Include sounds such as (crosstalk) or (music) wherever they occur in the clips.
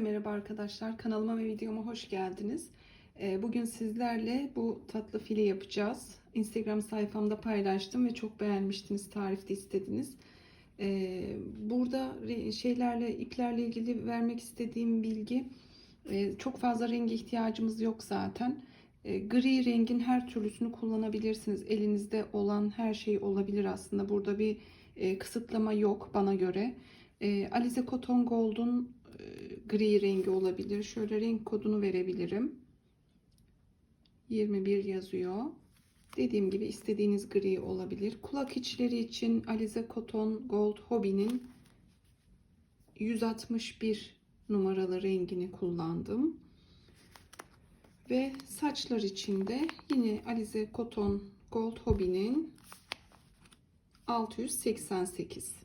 merhaba arkadaşlar. Kanalıma ve videoma hoş geldiniz. Ee, Bugün sizlerle bu tatlı file yapacağız. Instagram sayfamda paylaştım ve çok beğenmiştiniz. Tarifte istediniz. Ee, Burada şeylerle, iplerle ilgili vermek istediğim bilgi e, çok fazla rengi ihtiyacımız yok zaten. E, Gri rengin her türlüsünü kullanabilirsiniz. Elinizde olan her şey olabilir aslında. Burada bir e, kısıtlama yok bana göre. Alize Cotton Gold'un gri rengi olabilir. Şöyle renk kodunu verebilirim. 21 yazıyor. Dediğim gibi istediğiniz gri olabilir. Kulak içleri için Alize Cotton Gold Hobby'nin 161 numaralı rengini kullandım. Ve saçlar için de yine Alize Cotton Gold Hobby'nin 688.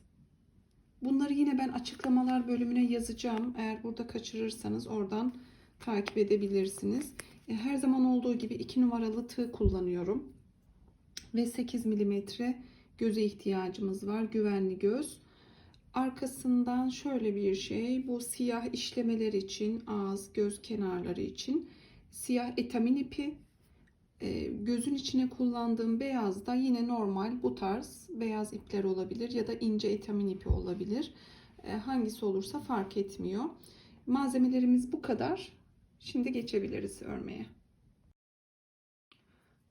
Bunları yine ben açıklamalar bölümüne yazacağım. Eğer burada kaçırırsanız oradan takip edebilirsiniz. E, Her zaman olduğu gibi 2 numaralı tığ kullanıyorum. Ve 8 milimetre göze ihtiyacımız var. Güvenli göz. Arkasından şöyle bir şey. Bu siyah işlemeler için ağız, göz kenarları için siyah etamin ipi. E, gözün içine kullandığım beyaz da yine normal bu tarz beyaz ipler olabilir ya da ince etamin ipi olabilir. E, hangisi olursa fark etmiyor. Malzemelerimiz bu kadar. Şimdi geçebiliriz örmeye.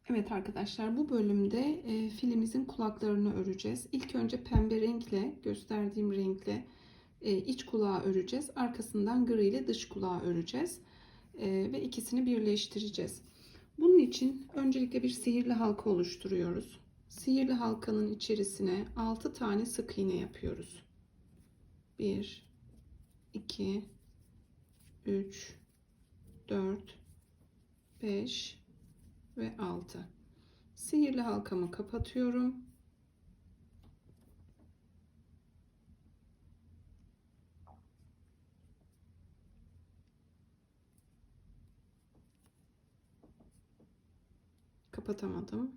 Evet arkadaşlar bu bölümde e, filimizin kulaklarını öreceğiz. İlk önce pembe renkle gösterdiğim renkle iç kulağı öreceğiz. Arkasından gri ile dış kulağı öreceğiz. Ve ikisini birleştireceğiz. Bunun için öncelikle bir sihirli halka oluşturuyoruz. Sihirli halkanın içerisine 6 tane sık iğne yapıyoruz. 1 2 3 4 5 ve 6. Sihirli halkamı kapatıyorum. Kapatamadım.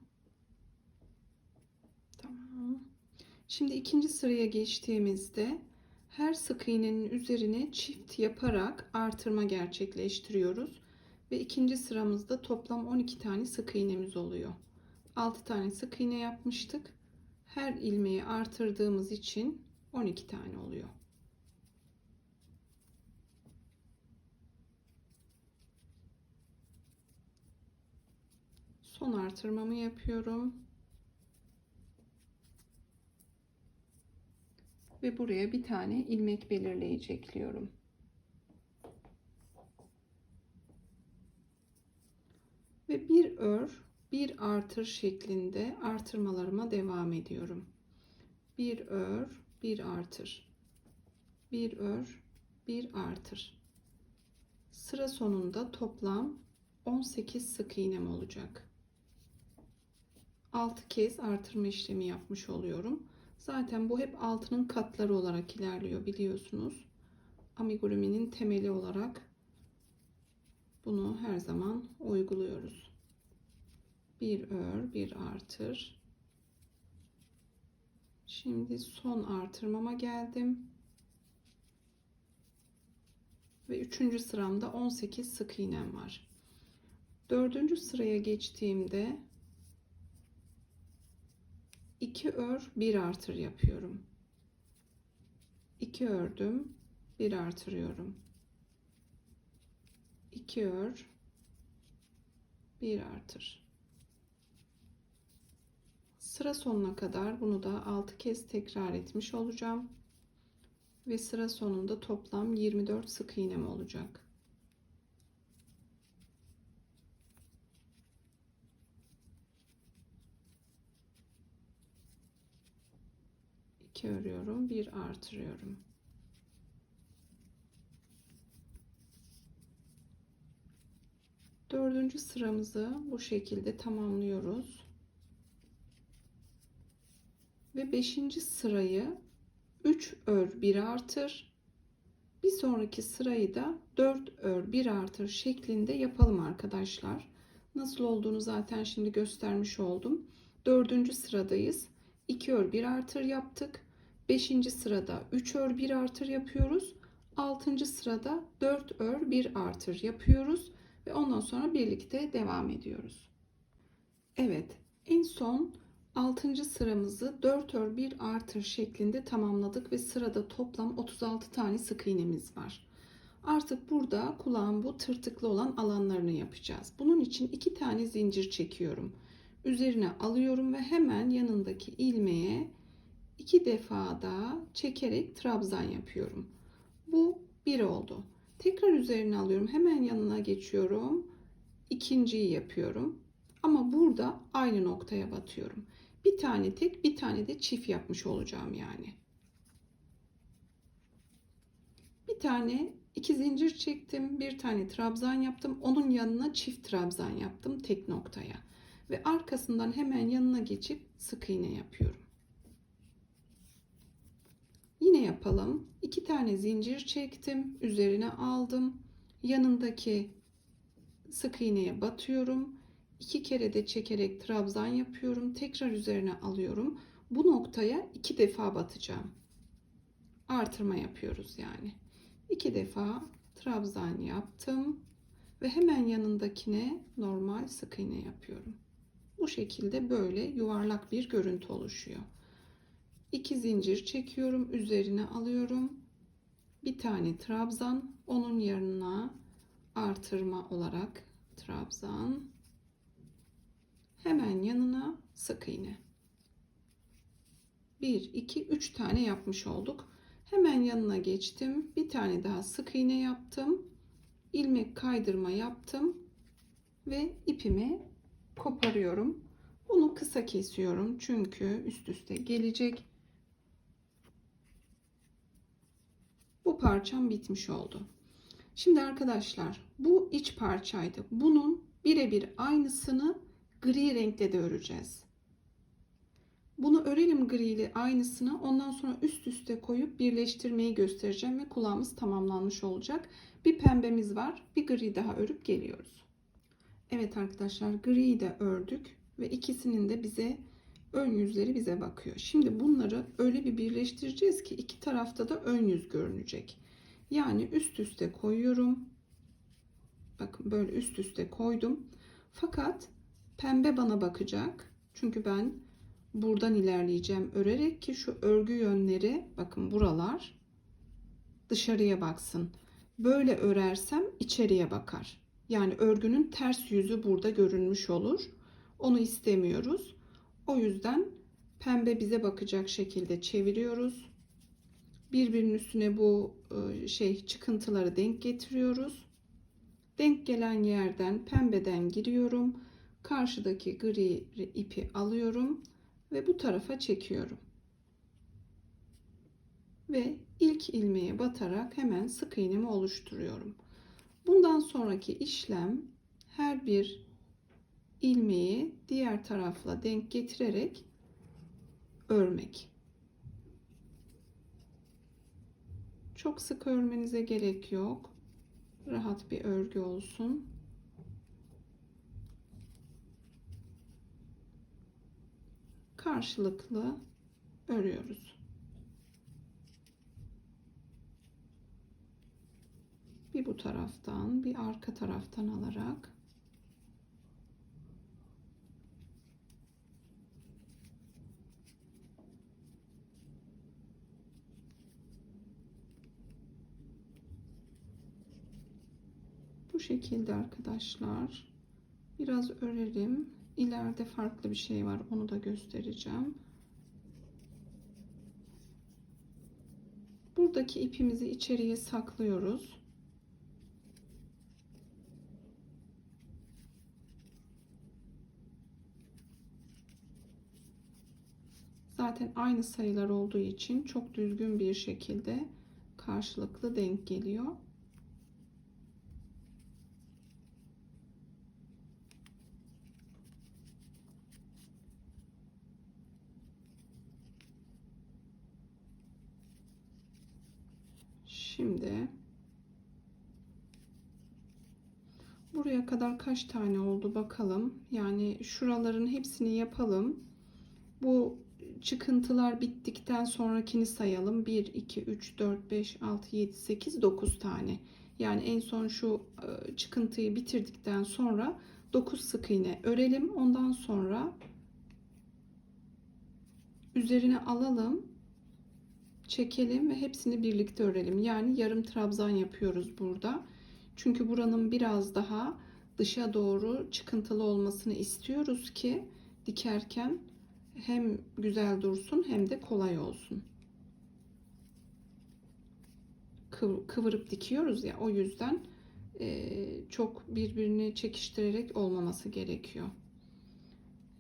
Tamam. Şimdi ikinci sıraya geçtiğimizde her sık iğnenin üzerine çift yaparak artırma gerçekleştiriyoruz. Ve ikinci sıramızda toplam 12 tane sık iğnemiz oluyor. 6 tane sık iğne yapmıştık. Her ilmeği artırdığımız için 12 tane oluyor. Son artırmamı yapıyorum. Ve buraya bir tane ilmek belirleyici ekliyorum. Ve bir ör, bir artır şeklinde artırmalarıma devam ediyorum. Bir ör, bir artır. Bir ör, bir artır. Sıra sonunda toplam 18 sık iğnem olacak. 6 kez artırma işlemi yapmış oluyorum. Zaten bu hep altının katları olarak ilerliyor biliyorsunuz. Amigurumi'nin temeli olarak bunu her zaman uyguluyoruz. Bir ör, bir artır. Şimdi son artırmama geldim. Ve üçüncü sıramda 18 sık iğnem var. Dördüncü sıraya geçtiğimde 2 ör, bir artır yapıyorum. 2 ördüm, bir artırıyorum. 2 ör, bir artır. Sıra sonuna kadar bunu da 6 kez tekrar etmiş olacağım. Ve sıra sonunda toplam 24 sık iğnem olacak. İki örüyorum, bir artırıyorum. Dördüncü sıramızı bu şekilde tamamlıyoruz. Ve beşinci sırayı 3 ör 1 artır. Bir sonraki sırayı da 4 ör 1 artır şeklinde yapalım arkadaşlar. Nasıl olduğunu zaten şimdi göstermiş oldum. Dördüncü sıradayız. 2 ör 1 artır yaptık. Beşinci sırada 3 ör 1 artır yapıyoruz. 6. sırada 4 ör 1 artır yapıyoruz ve ondan sonra birlikte devam ediyoruz. Evet, en son 6. sıramızı 4 ör 1 artır şeklinde tamamladık ve sırada toplam 36 tane sık iğnemiz var. Artık burada kulağın bu tırtıklı olan alanlarını yapacağız. Bunun için iki tane zincir çekiyorum. Üzerine alıyorum ve hemen yanındaki ilmeğe iki defa da çekerek trabzan yapıyorum. Bu bir oldu. Tekrar üzerine alıyorum. Hemen yanına geçiyorum. İkinciyi yapıyorum. Ama burada aynı noktaya batıyorum. Bir tane tek, bir tane de çift yapmış olacağım yani. Bir tane iki zincir çektim, bir tane trabzan yaptım. Onun yanına çift trabzan yaptım tek noktaya. Ve arkasından hemen yanına geçip sık iğne yapıyorum. Yine yapalım. İki tane zincir çektim, üzerine aldım. Yanındaki sık iğneye batıyorum. İki kere de çekerek trabzan yapıyorum. Tekrar üzerine alıyorum. Bu noktaya iki defa batacağım. Artırma yapıyoruz yani. İki defa trabzan yaptım ve hemen yanındakine normal sık iğne yapıyorum. Bu şekilde böyle yuvarlak bir görüntü oluşuyor. İki zincir çekiyorum, üzerine alıyorum. Bir tane trabzan, onun yanına artırma olarak trabzan. Hemen yanına sık iğne. 1 2 3 tane yapmış olduk. Hemen yanına geçtim. Bir tane daha sık iğne yaptım. ilmek kaydırma yaptım ve ipimi koparıyorum. Bunu kısa kesiyorum çünkü üst üste gelecek. Bu parçam bitmiş oldu. Şimdi arkadaşlar bu iç parçaydı. Bunun birebir aynısını gri renkle de öreceğiz. Bunu örelim gri ile aynısını. Ondan sonra üst üste koyup birleştirmeyi göstereceğim ve kulağımız tamamlanmış olacak. Bir pembemiz var. Bir gri daha örüp geliyoruz. Evet arkadaşlar griyi de ördük ve ikisinin de bize ön yüzleri bize bakıyor. Şimdi bunları öyle bir birleştireceğiz ki iki tarafta da ön yüz görünecek. Yani üst üste koyuyorum. Bakın böyle üst üste koydum. Fakat pembe bana bakacak. Çünkü ben buradan ilerleyeceğim örerek ki şu örgü yönleri bakın buralar dışarıya baksın. Böyle örersem içeriye bakar. Yani örgünün ters yüzü burada görünmüş olur. Onu istemiyoruz. O yüzden pembe bize bakacak şekilde çeviriyoruz. Birbirinin üstüne bu e, şey çıkıntıları denk getiriyoruz. Denk gelen yerden pembeden giriyorum. Karşıdaki gri ipi alıyorum ve bu tarafa çekiyorum. Ve ilk ilmeğe batarak hemen sık iğnemi oluşturuyorum. Bundan sonraki işlem her bir ilmeği diğer tarafla denk getirerek örmek. Çok sık örmenize gerek yok. Rahat bir örgü olsun. Karşılıklı örüyoruz. Bir bu taraftan, bir arka taraftan alarak Bu şekilde arkadaşlar. Biraz örelim. İleride farklı bir şey var. Onu da göstereceğim. Buradaki ipimizi içeriye saklıyoruz. Zaten aynı sayılar olduğu için çok düzgün bir şekilde karşılıklı denk geliyor. Şimdi buraya kadar kaç tane oldu bakalım. Yani şuraların hepsini yapalım. Bu çıkıntılar bittikten sonrakini sayalım. 1, 2, 3, 4, 5, 6, 7, 8, 9 tane. Yani en son şu e, çıkıntıyı bitirdikten sonra 9 sık iğne örelim. Ondan sonra üzerine alalım. Çekelim ve hepsini birlikte örelim. Yani yarım trabzan yapıyoruz burada. Çünkü buranın biraz daha dışa doğru çıkıntılı olmasını istiyoruz ki dikerken hem güzel dursun hem de kolay olsun. Kıv- Kıvırıp dikiyoruz ya o yüzden eee, çok birbirini çekiştirerek olmaması gerekiyor.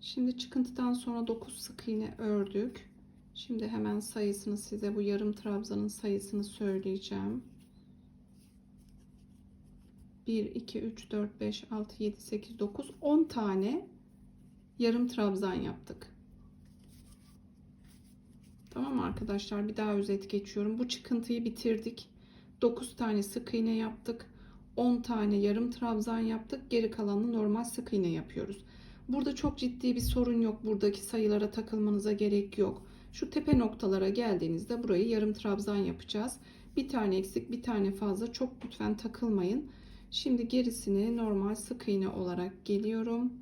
Şimdi çıkıntıdan sonra 9 sık iğne ördük. Şimdi hemen sayısını size bu yarım trabzanın sayısını söyleyeceğim. 1, 2, 3, 4, 5, 6, 7, 8, 9, 10 tane yarım trabzan yaptık. Tamam arkadaşlar? Bir daha özet geçiyorum. Bu çıkıntıyı bitirdik. 9 tane sık iğne yaptık. 10 tane yarım trabzan yaptık. Geri kalanını normal sık iğne yapıyoruz. Burada çok ciddi bir sorun yok. Buradaki sayılara takılmanıza gerek yok. Şu tepe noktalara geldiğinizde burayı yarım trabzan yapacağız. Bir tane eksik, bir tane fazla. Çok lütfen takılmayın. Şimdi gerisini normal sık iğne olarak geliyorum.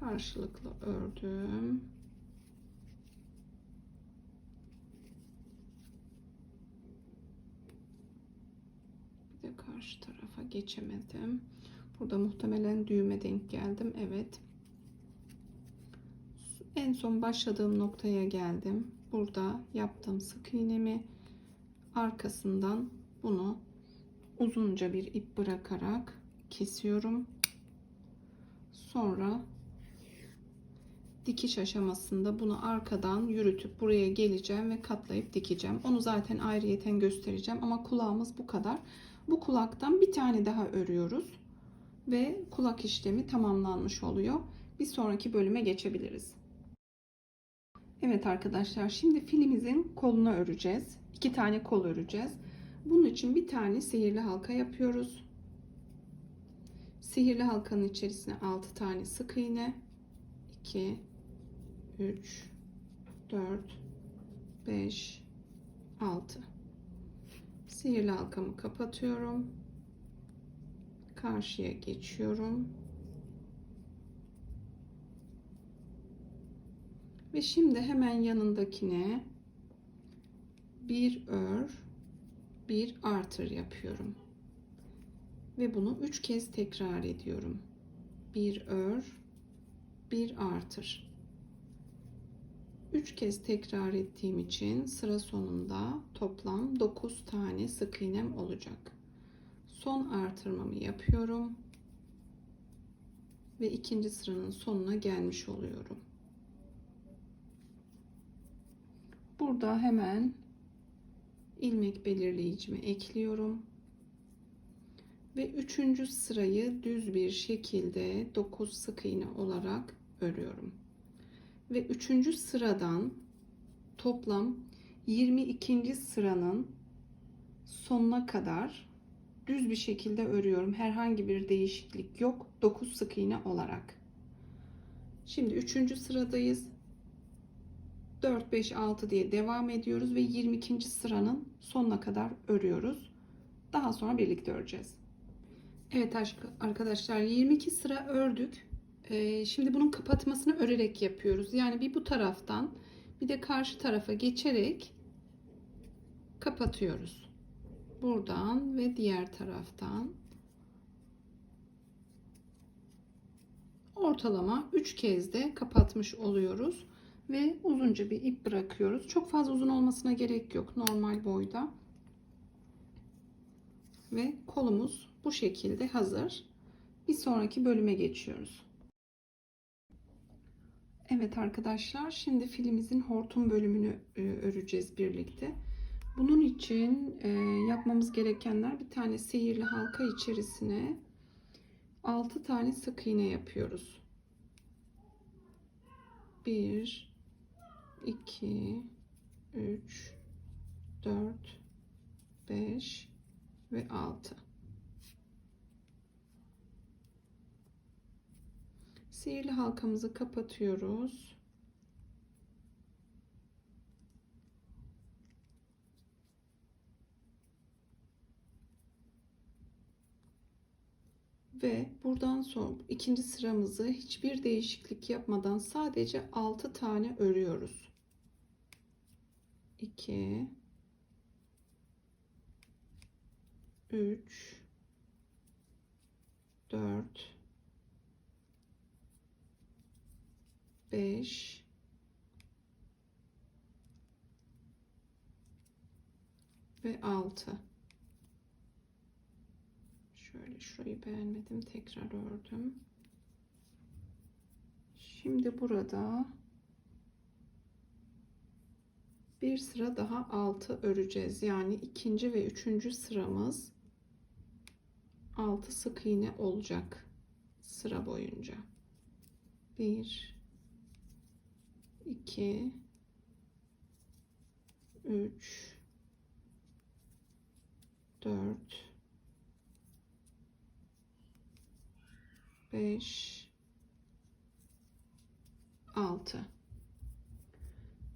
Karşılıklı ördüm. Bir de karşı tarafa geçemedim. Burada muhtemelen düğüme denk geldim. Evet. En son başladığım noktaya geldim. Burada yaptığım sık iğnemi arkasından bunu uzunca bir ip bırakarak kesiyorum. Sonra dikiş aşamasında bunu arkadan yürütüp buraya geleceğim ve katlayıp dikeceğim. Onu zaten ayrıyeten göstereceğim ama kulağımız bu kadar. Bu kulaktan bir tane daha örüyoruz ve kulak işlemi tamamlanmış oluyor. Bir sonraki bölüme geçebiliriz. Evet arkadaşlar şimdi filimizin kolunu öreceğiz. İki tane kol öreceğiz. Bunun için bir tane sihirli halka yapıyoruz. Sihirli halkanın içerisine 6 tane sık iğne. 2 3 4 5 6 Sihirli halkamı kapatıyorum. Karşıya geçiyorum. Ve şimdi hemen yanındakine bir ör, bir artır yapıyorum. Ve bunu üç kez tekrar ediyorum. Bir ör, bir artır. Üç kez tekrar ettiğim için sıra sonunda toplam 9 tane sık iğnem olacak. Son artırmamı yapıyorum. Ve ikinci sıranın sonuna gelmiş oluyorum. Burada hemen ilmek belirleyicimi ekliyorum. Ve üçüncü sırayı düz bir şekilde 9 sık iğne olarak örüyorum. Ve üçüncü sıradan toplam 22. sıranın sonuna kadar düz bir şekilde örüyorum. Herhangi bir değişiklik yok. 9 sık iğne olarak. Şimdi üçüncü sıradayız. 4, 5, 6 diye devam ediyoruz ve 22. sıranın sonuna kadar örüyoruz. Daha sonra birlikte öreceğiz. Evet arkadaşlar 22 sıra ördük. Ee, şimdi bunun kapatmasını örerek yapıyoruz. Yani bir bu taraftan bir de karşı tarafa geçerek kapatıyoruz. Buradan ve diğer taraftan ortalama 3 kez de kapatmış oluyoruz ve uzunca bir ip bırakıyoruz. Çok fazla uzun olmasına gerek yok. Normal boyda. Ve kolumuz bu şekilde hazır. Bir sonraki bölüme geçiyoruz. Evet arkadaşlar şimdi filimizin hortum bölümünü e, öreceğiz birlikte. Bunun için e, yapmamız gerekenler bir tane sihirli halka içerisine 6 tane sık iğne yapıyoruz. 1 2 3 4 5 ve 6 Sihirli halkamızı kapatıyoruz. Ve buradan sonra ikinci sıramızı hiçbir değişiklik yapmadan sadece 6 tane örüyoruz. 2 3 4 5 ve 6 şöyle şurayı beğenmedim tekrar ördüm. Şimdi burada bir sıra daha 6 öreceğiz. Yani ikinci ve üçüncü sıramız 6 sık iğne olacak sıra boyunca. 1 2 3 4 5 6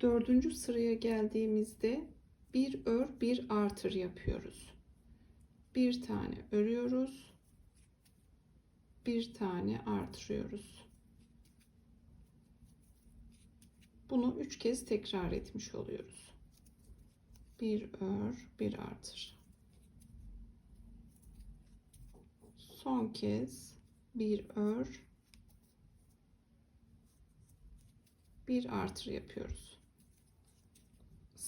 dördüncü sıraya geldiğimizde bir ör bir artır yapıyoruz. Bir tane örüyoruz. Bir tane artırıyoruz. Bunu üç kez tekrar etmiş oluyoruz. Bir ör bir artır. Son kez bir ör bir artır yapıyoruz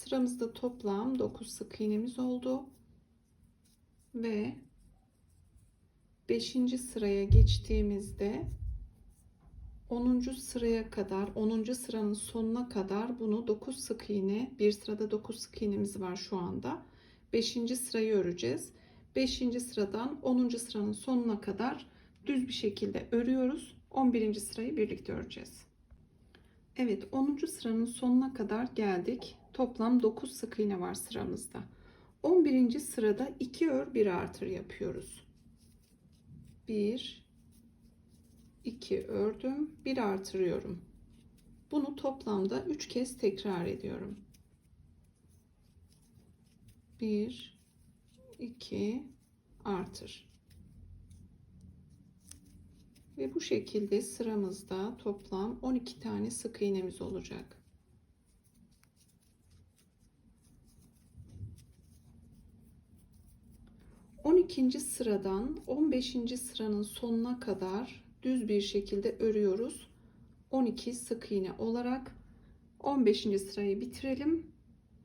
sıramızda toplam 9 sık iğnemiz oldu ve 5. sıraya geçtiğimizde 10. sıraya kadar 10. sıranın sonuna kadar bunu 9 sık iğne bir sırada 9 sık iğnemiz var şu anda 5. sırayı öreceğiz 5. sıradan 10. sıranın sonuna kadar düz bir şekilde örüyoruz 11. sırayı birlikte öreceğiz Evet 10. sıranın sonuna kadar geldik toplam 9 sık iğne var sıramızda 11. sırada 2 ör 1 artır yapıyoruz 1 2 ördüm 1 artırıyorum bunu toplamda 3 kez tekrar ediyorum 1 2 artır ve bu şekilde sıramızda toplam 12 tane sık iğnemiz olacak 12. sıradan 15. sıranın sonuna kadar düz bir şekilde örüyoruz. 12 sık iğne olarak 15. sırayı bitirelim.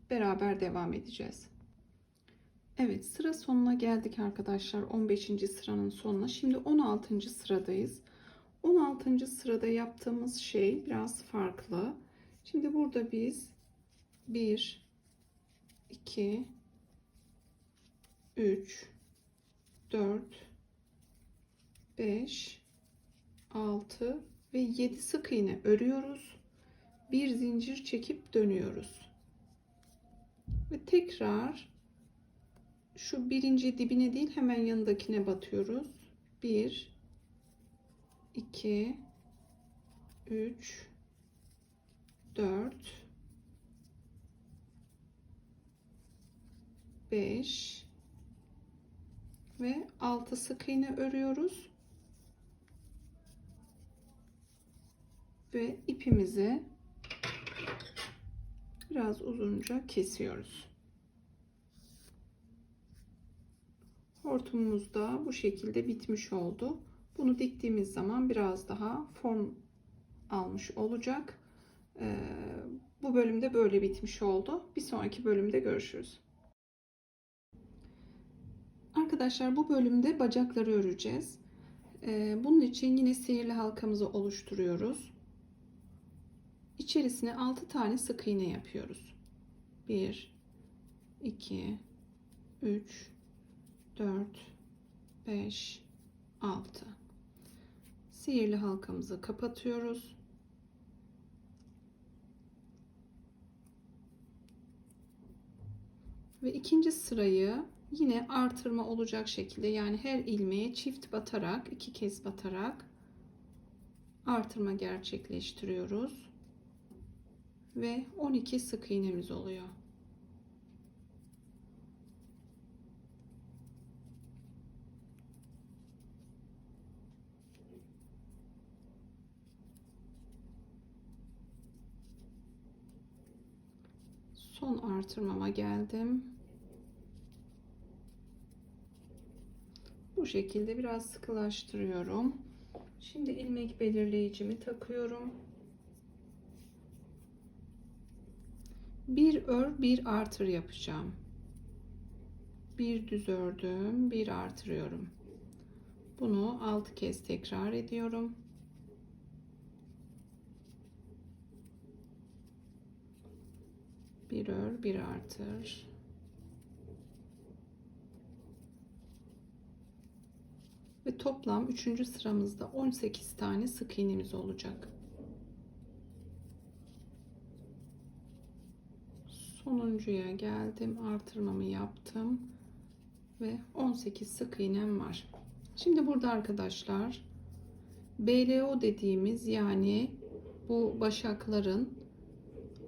Beraber devam edeceğiz. Evet sıra sonuna geldik arkadaşlar 15. sıranın sonuna. Şimdi 16. sıradayız. 16. sırada yaptığımız şey biraz farklı. Şimdi burada biz 1 2 3 4 5 6 ve 7 sık iğne örüyoruz. Bir zincir çekip dönüyoruz. Ve tekrar şu birinci dibine değil hemen yanındakine batıyoruz. 1 2 3 4 5 ve 6 sık iğne örüyoruz. Ve ipimizi biraz uzunca kesiyoruz. Hortumumuz da bu şekilde bitmiş oldu. Bunu diktiğimiz zaman biraz daha form almış olacak. Ee, bu bölümde böyle bitmiş oldu. Bir sonraki bölümde görüşürüz. Arkadaşlar bu bölümde bacakları öreceğiz. Ee, bunun için yine sihirli halkamızı oluşturuyoruz. İçerisine 6 tane sık iğne yapıyoruz. 1 2 3 4 5 6 Sihirli halkamızı kapatıyoruz. Ve ikinci sırayı yine artırma olacak şekilde yani her ilmeğe çift batarak iki kez batarak artırma gerçekleştiriyoruz. Ve 12 sık iğnemiz oluyor. Son artırmama geldim. Bu şekilde biraz sıkılaştırıyorum. Şimdi ilmek belirleyicimi takıyorum. Bir ör, bir artır yapacağım. Bir düz ördüm, bir artırıyorum. Bunu 6 kez tekrar ediyorum. Bir ör, bir artır. Ve toplam 3. sıramızda 18 tane sık iğnemiz olacak. Sonuncuya geldim. Artırmamı yaptım. Ve 18 sık iğnem var. Şimdi burada arkadaşlar BLO dediğimiz yani bu başakların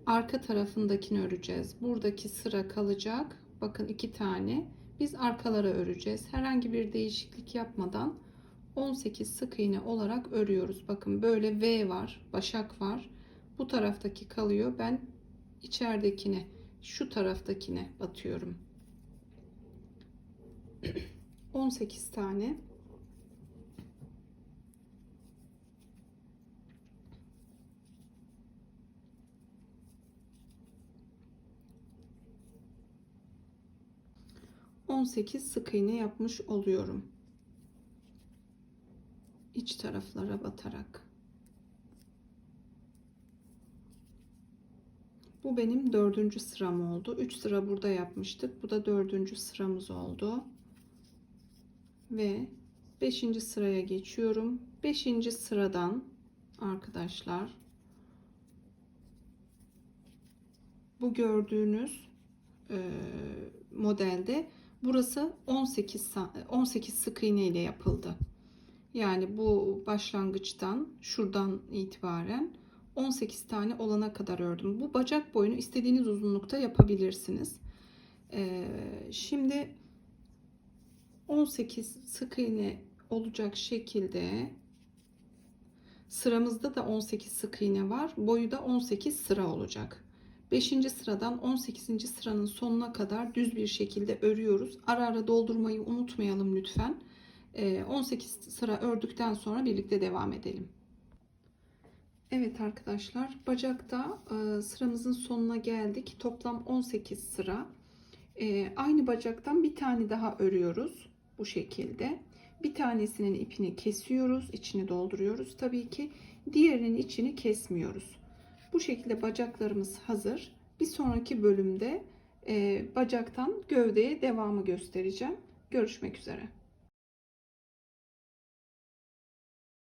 arka tarafındakini öreceğiz. Buradaki sıra kalacak. Bakın iki tane. Biz arkalara öreceğiz. Herhangi bir değişiklik yapmadan 18 sık iğne olarak örüyoruz. Bakın böyle V var, başak var. Bu taraftaki kalıyor. Ben içeridekine, şu taraftakine batıyorum. 18 (clears throat) tane 18 sık iğne yapmış oluyorum. İç taraflara batarak. Bu benim dördüncü sıram oldu. 3 sıra burada yapmıştık. Bu da dördüncü sıramız oldu. Ve 5. sıraya geçiyorum. 5. sıradan arkadaşlar bu gördüğünüz e, modelde Burası 18 18 sık iğne ile yapıldı. Yani bu başlangıçtan şuradan itibaren 18 tane olana kadar ördüm. Bu bacak boyunu istediğiniz uzunlukta yapabilirsiniz. Ee, şimdi 18 sık iğne olacak şekilde sıramızda da 18 sık iğne var. Boyu da 18 sıra olacak. 5. sıradan 18. sıranın sonuna kadar düz bir şekilde örüyoruz. Ara ara doldurmayı unutmayalım lütfen. 18 ee, sıra ördükten sonra birlikte devam edelim. Evet arkadaşlar bacakta e, sıramızın sonuna geldik. Toplam 18 sıra. Ee, aynı bacaktan bir tane daha örüyoruz. Bu şekilde. Bir tanesinin ipini kesiyoruz. içini dolduruyoruz. Tabii ki diğerinin içini kesmiyoruz. Bu şekilde bacaklarımız hazır. Bir sonraki bölümde e, bacaktan gövdeye devamı göstereceğim. Görüşmek üzere.